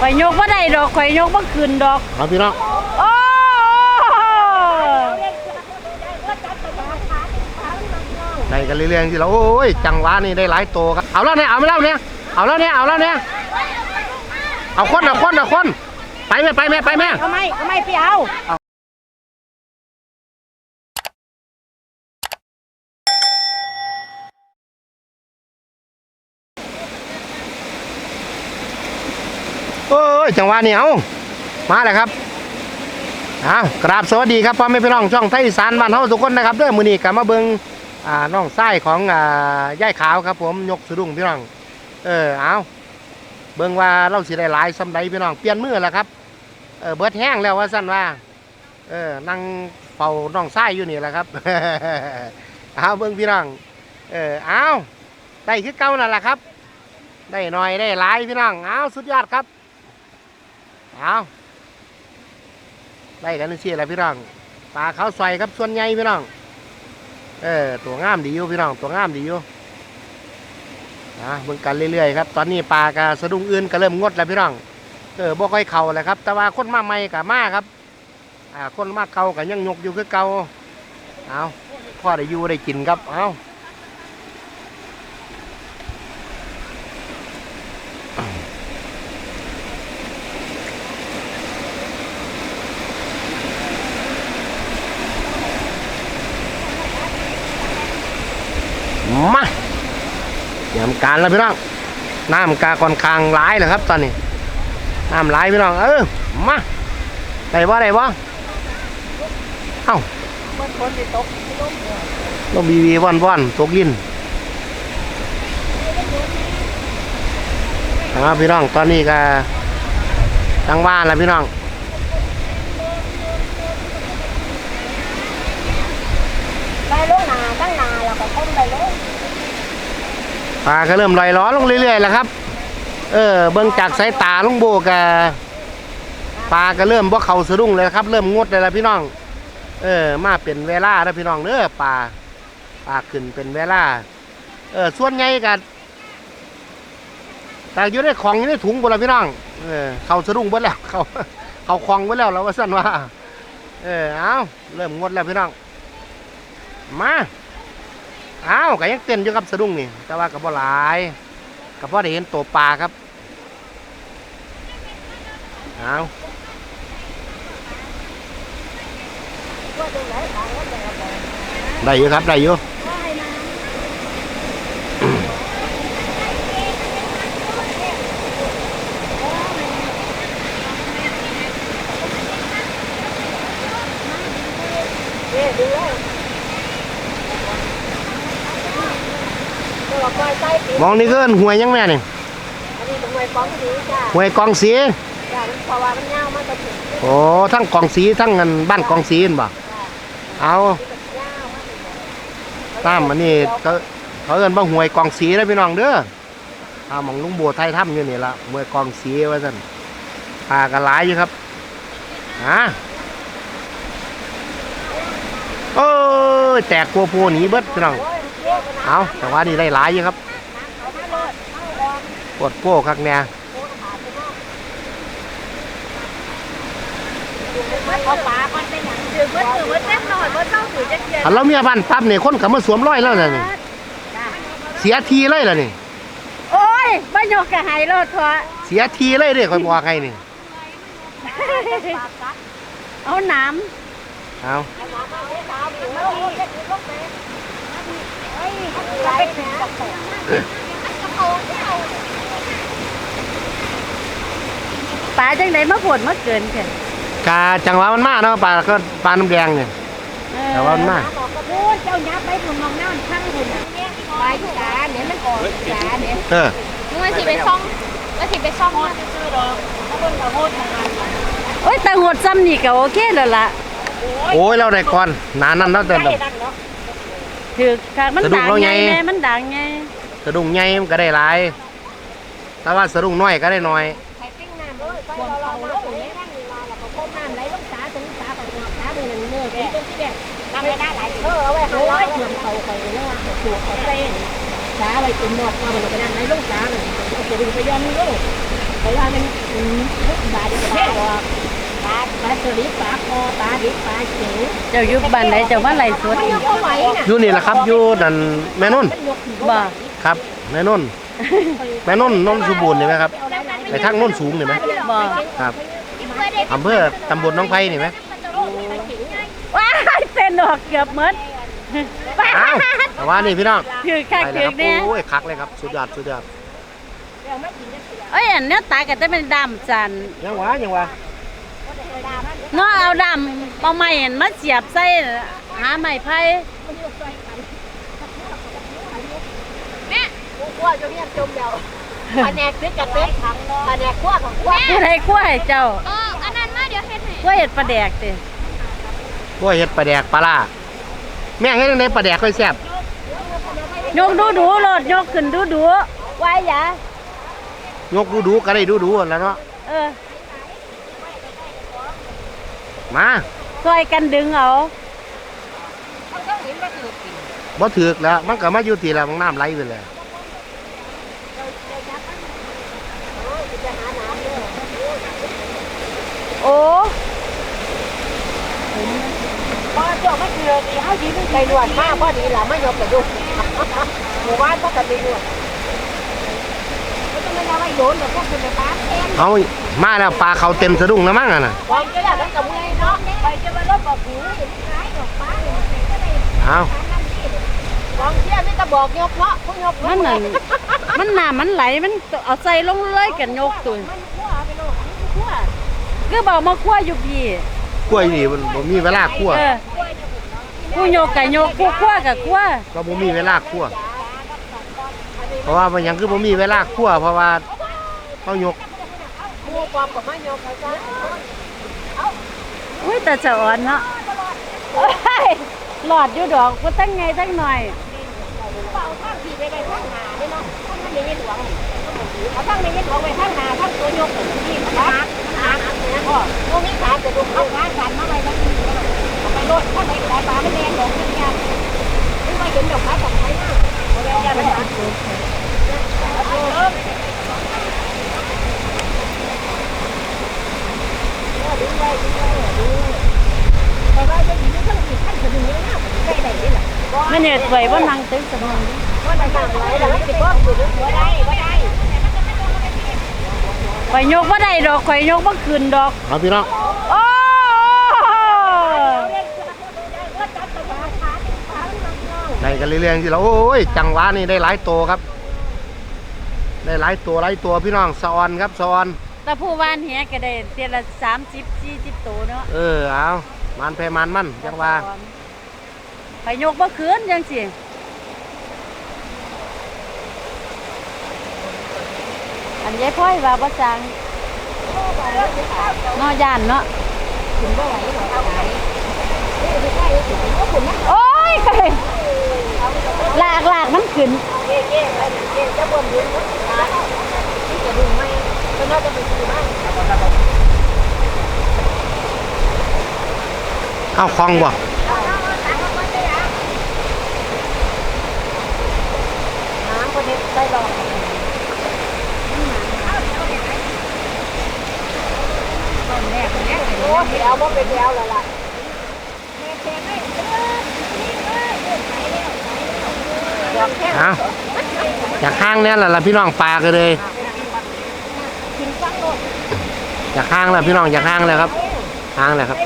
ข่อยยกบ่ได้ดอกข่อยยกบ่ขึ้นดอกเอาพี่น้องโอ้ได้กันเรื่อยๆที่เราโอ้ยจังหวะนี่ได้หลายโตครับเอาแล้วเนี่ยเอาแล้วเนี่ยเอาแล้วเนี่ยเอาแล้วเนี่ยเอาคนเอาคนเอาคนไปแม่ไปแม่ไปแม่เอาไหม่เอาไหม่พี่เอา ยจังหวะนี้เอามาเลยครับเอากราบสวัสดีครับพ่อแม่พี่น้องช่องไทยสานบ้านเฮาทุกคนนะครับเด้อมื้อนี้ก็มาเบิ่งอ่าน้องไส้ของอ่าย่ายขาวครับ ผมยกสะดุ้งพี่น้อง เออเอาเบิ่งว่าเราสิได้หลายซำใดพี่น้องเปลี่ยนมือแล้วครับเออเบิดแห้งแล้วว่าซั่นว่า เออนั่งเฝ้าน้องไส้อยู่นี่แหละครับเอาเบิ่งพี่น้องเออเอาได้คือเก่านั่นแหละครับ ได้หน่อยได้หลายพี่น้องเอาสุดยอดครับ เอาได้กันนี่สิแหละพี่น้องปลาเขาใส่ครับส่วนใหญ่พี่น้อง เออตัวงามดีอยู่พี่น้องตัวงามดีอยู่นะเบิ่งกันเรื่อยๆครับตอนนี้ปลากระสะดุ้งอื่นก็เริ่มงดแล้วพี่น้องเออบ่ค่อยเข่าแล้วครับ แต่ว่าคนมาใหม่กับมาครับอ่าคนมาเก่ากับยังยกอยู่คือเก่าเอาพ่อได้อยู่ได้กินครับเอา มาเตรียมการแล้วพี่น้องน้ำกาค่อนข้างหลายเลยครับ ตอนนี้น้ำหลายพี่น้องเออมาได้บ่ได้บ่เอ้าตกลมบีวีว่อนว่อนตกลินนะครับพี่น้องตอนนี้ก็ตั้งบ้านแล้วพี่น้อง ไปลงนาตั้งนาแล้วก็ต้มไปเลย ปลาก็เริ่มลอยล้อลงเรื่อยๆแล้วครับ เออเบิ่งจากสายตาลุงโบกะปลาก็เริ่มบ่เขาสะดุ้งเลยครับ เริ่มงดเลยล้วพี่น้อง เออ มาเป็นเวลาแล้วพี่น้องเด้อปลาปลาขึ้นเป็นเวลา เออส่วนใหญ่ก็แต่อยู่ในของอยู่ในถุงหมดแล้วพี่น้อง เออเขาสะดุ้งหมดแล้วเขาเขาคลองหมดแล้วเราว่าสั่นว่า เออเอาเริ่มงดแล้วพี่น้อง มา อ้าวก็ยังเต้นอยู่ครับสะดุ้งนี่แต่ว่ากับบ่หลายกับพ่อได้เห็นตัวปลาครับเอาว่าวได้อยู่ครับได้อยู่ ว่าให้มาเอ๊ะดูแล้ว ตัวปล่อยใต้ปีมองนี่เอิ้นหวยยังแม่นี่อันนี้เป็นมวยฟ้องดีจ้าหวยกองสีจ้ามันเพราะว่ามันยามันก็ถึงโอ้ทั้งกองสีทั้งเงินบ้านกองสีนั่นบ่เอาตามอันนี้ก็เขาเอินว่าหวยกองสีนะพี่น้องเด้อเอาหมองลุงบัวไทยถ้ำอยู่นี่ละหวยกองสีว่าซั่นปลาก็หลายอยู่ครับฮะโอ้แตกกลัวโพหนีเบิดพี่น้อง เอาแต่ว่านี่ได้หลายอยู่ครับปวดโป้คักแน่เอาปลาก่อนเป็นอย่างถือว่าถือว่าแซ่บหน่อยว่าเจ้าถือจะเย็นอันเราเมียบ้านปั๊บนี่คนก็มาสวมร้อยแล้วน่ะนี่เสียทีเลยล่ะนี่โอ้ยบ้านยกกระหายรถทัวเสียทีเลยเด้คอยบอกให้นี่เอาน้เอาำ ปลาจังไดมาผลมาเกินแค่กาจังหวะมันมาเนาะปลาก็ปลาน้ำแดงเนี่ยแต่ว่ามันมาบอกกระพูดเจ้ายับไปผุนมองหน้ามันข้างหุ่นปลาจ๋าเนี่ยมันออกจ๋าเนี่ยเออมึงมาสิไปซ่องมาสิไปซ่องมาโอ้ยแต่หดซ้ำนี่ก็โอเคแล้วล่ะโอ้ยเราได้ก่อนหนานั้นเราแต่ด ถือค่ะมันสะดุ้งด่างเราไงไง แม่มันด่างไงสะดุ้งใหญ่มันก็ได้หลาย แต่ว่าสะดุ้งน้อยก็ได้น้อย ไข่ปิ้งน้ำเลยควงเขาลงอย่างนี้นั่งรอแล้วก็โค้งน้ำไหลลงสาถึงสาของสาเป็นเนื้อเป็นต้นที่แบบทำไม่ได้หลายเออเอาไว้ให้ร้อยเถื่อนเขาไปเนาะถูกเขาเส้นสาไว้กินหมดมามันก็นั่งไหลลงสาเลยเอาไปดึงไปย้อนลูกไปว่ามันเจ้าอ ยู่บ้านไหนเจ้ามาไล่สดมันอียกกเอาไว้น่ะอยู่นี่แหละครับอยู่นั่นแม่นุ่นบ่ครับแม่นุ่นแม่นุ่นนนสมบูรณ์นี่ไหมครับไปทางโน้นสูงนี่ไหมบ่ครับอำเภอตำบลหน้องไผ่นี่ไหมว้ายเต้นออกเกือบหมดอ้าวแต่ว่านี่พี่น้องถือคักไปเลถืยอครับแน่โอ้ยคักเลยครับสุดยอดสุดยอดเอ้ยอันเนี้ยตายก็จะเป็นดำจันยังวะยังวะ เนาะเอาดำเอาไม้อันมาเสียบใส่หาไม้ไผ่ขั้วจนเนี่ยจมเดียวแผนกซื้อกับเต๊กแผนกขั้วของขั้วผู้ใดกล้วยเจ้าเอออันนั้นมาเดี๋ยวเฮ็ดให้กล้วยเห็ดปลาแดกติกล้วยเฮ็ดปลาแดกปลาล่าแม่งเฮ็ดจังไดปลาแดกค่อยแซ่บยกดูดูๆโลดยกขึ้นดูดูๆไว้อย่ายกดูดูๆก็ได้ดูดูๆแล้วเนาะเออ มาช่วยกันดึงเอาบ่ถือกแล้ว มันก็มาอยู่ที่ละมันน้ำไหลไปเลยโอ้พอเจ้าไม่เจอดีเฮาสิมีใจนวดมาพอดีล่ะมายกกระดุกหมู่บ้านก็กระดีนวดก็ต้องไม่ได้ไว้โยนแบบพวกคุณไปป้าแทนเอามาแล้วปลาเขาเต็มสะดุ้งแล้วมั้งอะน่ะวางจะได้แล้วกับมือเนาะไปจะมาล บบอกหูเห็นร้ายดอกป้าเนี่ยก็ได้เอาวางเที่ยนี่ก็บอกยกเนาะพวกยกมันนั่นมันน้ำมันไหลมันเอาใส่ลงเลยกันยกตุนมันขั้วไปโลกขั้วคือบอกมาคั่วอยู่พี่กล้วยนี่มันบ่มีเวลาคั่วเออผู้โยกกับโยกผู้คั่วกับคั่วก็บ่มีเวลาคั่วเพราะว่ามันหยังคือบ่มีเวลาคั่วเพราะว่าเขายก หมู่ปอมกับมายกเขาจ้า อุ้ยแต่จะอ่อนเนาะเอ้ยหลอดอยู่ดอกก็ตั้งไงตั้งหน่อยเป่าข้างผีไปไปข้างหน้าเนาะข้างนั้นยังไม่หลวงเอาข้างนี้หลวงไปข้างหน้าข้างตัวยกที่ขาขาเนี่ยพ่อตรงนี้ขาจะดูเข้าขาสั่นมาไปทั้งนี้เอาไปรถข้างไหนก็ได้ปลาไม่แดงดอกนี่เนี่ยไม่ว่าเห็นดอกขาตกไหนนะเอาไปยันเลยดึงไว้ดึงไว้ดึงแต่ว่าจะอยู่ข้างอีกขั้นจะดึงยังไงได้ได้เลย ล่ะไม่เนี่ยสวยว่านั่งตึกสมองว่าได้สั่งไว้แล้วสิบ่อยู่ดึงบ่ได้บ่ได้ข่อยยกว่าได้ดอกข่อยยกว่าคืนดอกเอาพี่น้องโอ้ได้กันเรื่อยๆที่เราโอ้ยจังหวะนี่ได้หลายตัวครับ ได้หลายตัวหลายตัวพี่น้องสะออนครับสะออน แต่ผู้วานเหียก็ได้เทียละสามสิบสี่สิบตัวเนาะเออเอามันแพมันมันจังว่าข่อยยกว่าคืนจังสิอันยายพ่อยว่าบ่จังเนอย่านเนาะโอ้ยไก่ลากลากมันขึ้น เอาคลองบ่น้ำคนนี้ได้ลองโอ้แถวบ่เป็นแถวแล้วละเอาอยากห้างเนี่ยแหละล่ะพี่น้องปลากันเลย อยากห้างแล้วพี่น้องอยากห้างแล้วครับห้างแล้วครับ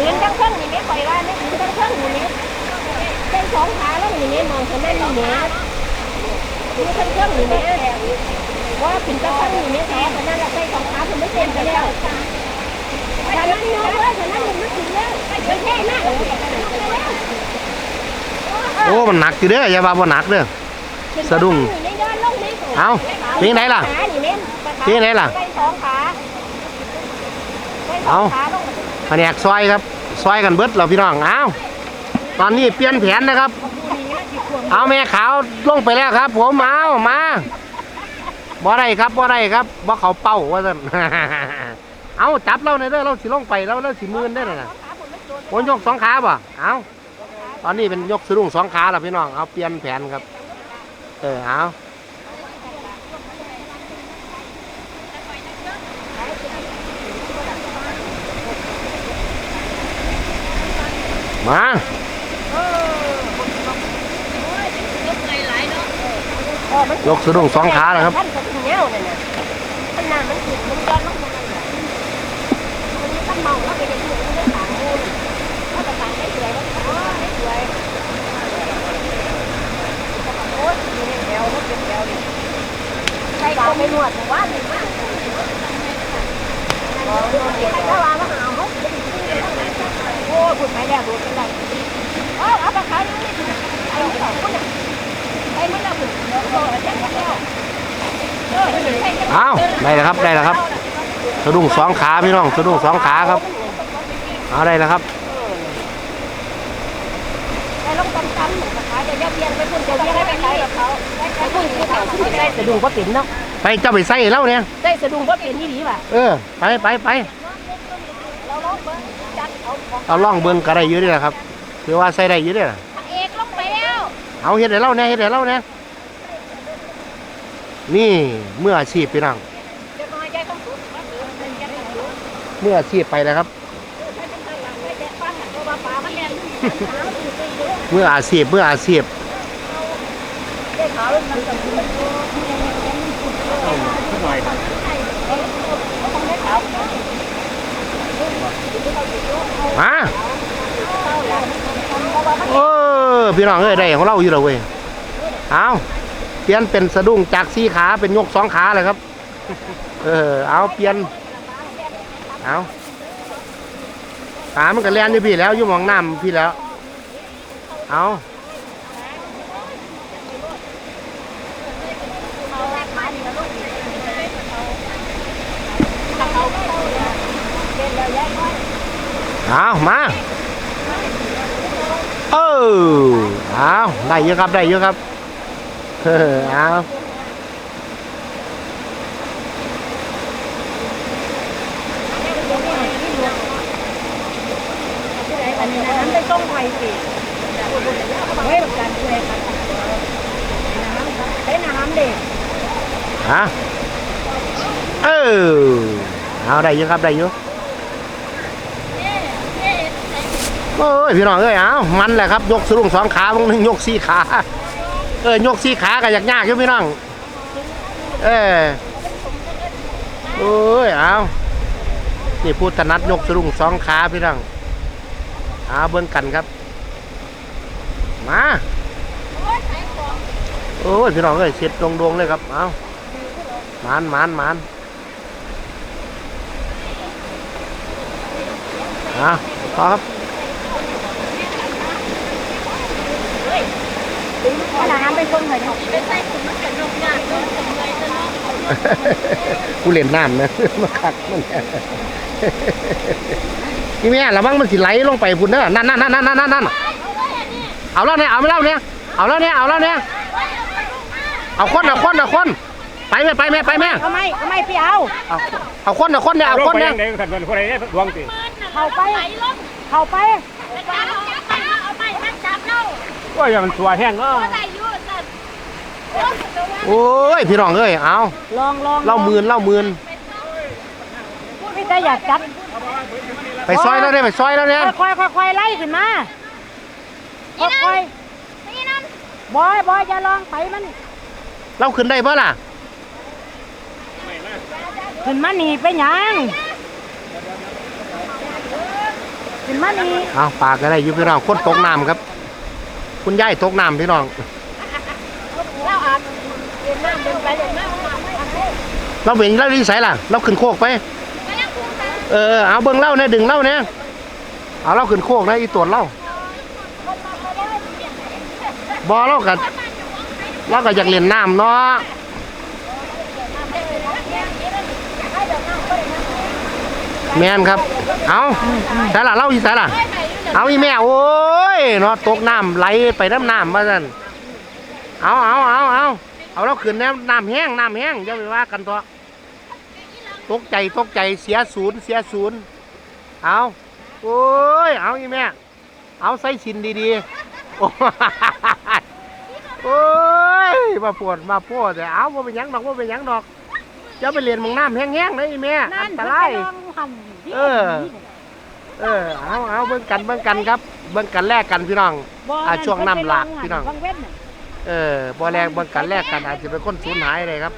ยืนทั้งเครื่องนี่ไม่ปล่อยว่าไม่ยืนทั้งเครื่องนี่เป็นสองขาแล้วนี่มองฉันได้นี่เนี่ยยืนทั้งเครื่องนี่เนี่ว่าถึงจะเครื่องนี่เนี่ยแต่นั่นแหละใส่สองขาผมไม่เต็มไปแล้วแต่นั้นน้อยว่าแต่นั้นมันไม่ถึงแล้วไม่ใช่มากโอ้มันหนักอยู่เด้ออย่าว่าบ่หนักเด้อ สะดุ้งเอาเป็นไงล่ะเป็นไงล่ะใส่สองขาเอาแผนกซอยครับซอยกันเบิดเราพี่น้องเอาตอนนี้เปลี่ยนแผนนะครับ เอาแม่ขาวลงไปแล้วครับ ผมเอามาบ่ได้ครับบ่ได้ครับบ่เขาเป้าว่าซั่นเอาจับเราในอยเด้อเราสิลงไปแล้วเราสิมืนได้อน่ะโอนยกสองขาบ่เอาตอนนี้เป็นยกสะดุ้งสองขาแล้วพี่น้องเอาเปลี่ยนแผนครับ เออเอามาอยกสะดุ้งสองขานะครับท่านนเงี้ำมันกินมันย้อนมันมันมันเมาแล้ว ใส่ก็ไม่นวดแต่ว่าดีมากถ้าว่ามาหาเขาโอ้คุณไปแล้วดูเป็นไรเออเอาไปขายยังไม่ถึงไอ้สองคนเนี่ยไอ้มันละหมื่นเดียวก็แจ้งแล้วเอาได้แล้วครับได้แล้วครับสะดุ้งสองขาพี่น้องสะดุ้งสองขาครับเอาได้แล้วครับ สะดุ้งก็เป็นเนาะไปเจ้าไปใส่แล้วเนี่ยได้สะดุ้งก็เป็นที่ดีป่ะเออไปไปไปเราลองเบิ้งจัดเอาของเอาล่องเบิ้งก็ได้เยอะด้วยครับคือว่าใส่ได้เยอะด้วยล่ะเอกลงไปแล้วเอาเฮ็ดให้เราเนี่ยเฮ็ดให้เราเนี่ยนี่เมื่ออาชีพพี่น้องจะน้อยใจต้องสูงมาสูงเป็นยังไงสูงเมื่ออาชีพไปแล้วครับไเมื่ออาชีพเมื่ออาชีพเด็กขาวมันจะเป็นตัวหน่อยเขาต้องได้ขาวมาเพราะว่ามันเออพี่น้องเอ้ยได้ของเราอยู่แล้วเว้ยเอาเปลี่ยนเป็นสะดุ้งจากสี่ขาเป็นยกสองขาเลยครับ เออเอาเปลี่ยนเอาขามันก็แล่นอยู่พี่แล้วอยู่หมองน้ำพี่แล้ว เอาเอามาเออเอาได้เยอะครับ ได้เยอะครับเออเอาอันนี้น้ำได้ต้มไฟสิ เฮ้ยการดูแลครับน้ำใช้น้ำเด็กฮะเออเอาได้เยอะครับได้เยอะโอ้ยพี่น้องเอ้ยเอามันแหละครับ ยกสลุงสองขาบางหนึงยกสี่ขาเออยกสี่ขาก็ยากยากอยู่พี่น้องเออโอ้ยเอานี่พูดถนัดยกสลุงสองขาพี่น้องเอาเบิ่งกันครับ มาโอ้ยพี่น้องเอ้ยเสร็จดวงๆเลยครับเอามานมานมานอะพอครับขนาดน้ำเป็นต้มเลยเนาะกูเล่นน้ำนะมาคักมันนี่แม่ระวังมันสิไหลลงไปพุ่นเด้อนั่นนั่นนั่นนั่นนั่นนั่น เอาแล้วเนี่ยเอาไม่เล่าเนี่ยเอาแล้วเนี่ยเอาแล้วเนี่ยเอาคนเอาคนเอาคนไปแม่ไปแม่ไปแม่เอาไม่เอาไม่พี่เอา เอาเอาคนเอาคนเนี่ยเอาคนเนี่ยเด็กขันเป็นคนไหนดวงตีเข้าไปเข้าไปว่าอย่างมันตัวแห้งก็โอ้ยพี่น้องเอ้ยเอาลองลองเล่าหมื่นเล่าหมื่นพี่แต่อยากจับไปซอยแล้วเนี่ยไปซอยแล้วเนี่ยค่อยค่อยค่อยไล่ขึ้นมา ค่อยค่อยบอยบอยอย่าลองไปมันเราขึ้นได้เปล่าล่ะขึ้นมาหนีไปหยังขึ้นมาหนีเอาปากก็ได้อยู่พี่น้องคนตกน้ำครับ คุณยายตกน้ำพี่น้องแล้วอาบเดินน้ำเดินไปเดินมาเราเห็นเราดีใส่ล่ะ เราขึ้นโคกไปเออเอาเบิ้งเล่าเนี่ยดึงเล่าเนี่ยเอาเราขึ้นโคกนะอีตัวเล่า บอเรากับเราก็อยากเล่นน้ำเนาะแมนครับ เอาใส่ละเล่าอีใส่ละเอาอีแม่ โอ้ยเนาะตกน้ำไหลไปน้ำน้ำมาสั่นเอาเอาเอาเอาเอาเราขึ้นน้ำน้ำแห้งน้ำแห้งอย่าไปว่ากันตัวตกใจตกใจเสียศูนย์เสียศูนย์เอาโอ้ย เอาอีแม่ เอาใส่ชินดีๆ โอ้ยโอ้ยมาปวดมาปวดแต่เอาว่าเป็นหยังดอกว่าเป็นหยังดอกจะไปเรียนหมองน้ำแห้งๆนะอีแม่อันตรายเออ เออเอาเอาเบิ่งกันเบิ่งกันครับ เบิ่งกันแลกกันพี่น้องบ่อ่าช่วงน้ำหลากพี่น้องบางเว้นน่ะเออบ่แลกเบิ่งกันแลกกันอาจจะเป็นคนสูญหายเลยครับ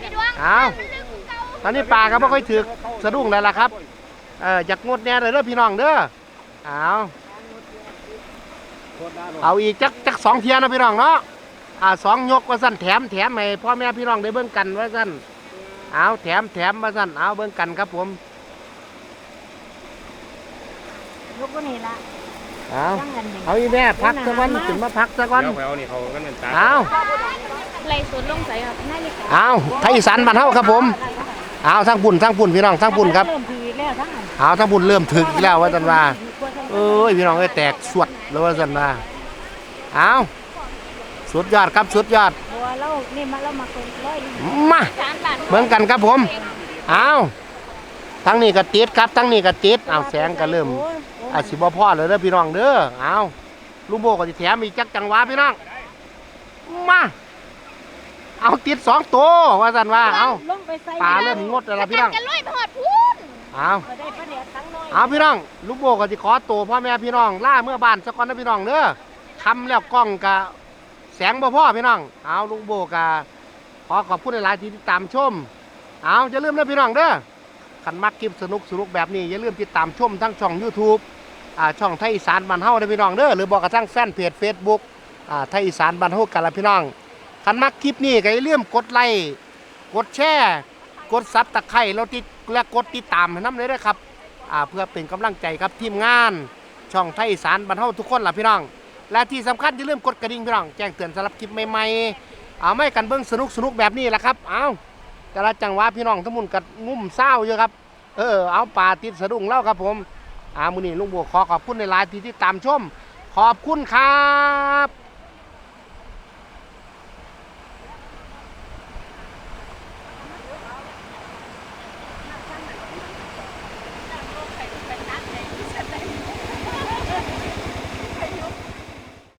พี่ดวงเอามันลืมเก่าตอนนี้ปลาก็บ่ค่อยถึกสะดุ้งแล้วล่ะครับเอออยากงดแน่เลยเด้อพี่น้องเด้อเอา เอาอีกจักจักสองเทียนะพี่น้องเนาะอ่าสองยกว่าสั่นแถมแถมให้พ่อแม่พี่น้องได้เบิ่งกันว่าสั่นเอาแถมแถมว่าสั่นเอาเบิ่งกันครับผมยกก็นี่ละเอาตั้งกันนี่เอาอีแม่พักสักวันถึงมาพักสักวันเดี๋ยวไปเอานี่เขาก็นั่นตาเอาไหลสวนลงใส่ครับนาฬิกาเอาไทยอีสานบ้านเฮาครับผมเอาทั้งปุ่นทั้งปุ่นพี่น้องทั้งปุ่นครับเริ่มทีแล้วทั้งนั้นเอาทั้งปุ่นเริ่มถึกอีกแล้วว่าซั่นว่า เอ้ยพี่น้องเอ้ยแตกสวดแล้วว่าซั่นว่าเอาสุดยอดครับสุดยอดบัวเรานี่มาเรามาคนร้อยมาจานบาทเหมือนกันครับผมเอาทั้งนี้ก็ติดครับทั้งนี้ก็ติดเอาแสงก็เริ่มอาสิบ่พอเลยเด้อพี่น้องเด้อเอาลุงโบก็สิแถมอีกจักจังหวะพี่น้องมาเอาติดสองตัวว่าซั่นว่าเอาลงไปใส่ปลาเริ่มงดแล้วล่ะพี่น้องกันลอยไปหอดพูน เอาได้ปลาเดียวทั้งน้อยเอาพี่น้องลูกโบก็สิขอตัวพ่อแม่พี่น้องล่าเมื่อบ้านสักก่อนนะพี่น้องเด้อทำแล้วกล้องกะแสงบ่พ่อพี่น้องเอาลุงโบกะขอขอบคุณหลายๆที่ติดตามชมเอาอย่าลืมนะพี่น้องเด้อขันมักคลิปสนุกสนุกแบบนี้อย่าลืมติดตามชมทั้งช่อง YouTube อ่าช่องไทยอีสานบ้านเฮานะพี่น้องเด้อหรือบอกกระทั่งแฟนเพจ Facebook อ่าไทยอีสานบ้านเฮากันละพี่น้องขันมักคลิปนี้ก็อย่าลืมกดไลค์กดแชร์กดซับตะไคร้แล้วติด และกดติดตามให้น้ำเลยนะครับอ่าเพื่อเป็นกำลังใจครับทีมงาน ช่องไทยอีสานบรรเทาทุกคนล่ะพี่น้อง และที่สำคัญอย่าลืมกดกระดิ่งพี่น้องแจ้งเตือนสำหรับคลิปใหม่ๆเอาไม่กันเบิ้งสนุกสนุกแบบนี้แหละครับเอาแต่ละจังหวะพี่น้องทั้งหมุนกัดงุ่มเศร้าอยู่ครับเออเอาปลาติดสะดุ้งเล่าครับผมอามือนี้ลุงบัวขอขอบคุณในไลน์ที่ติดตามชม ขอบคุณครับ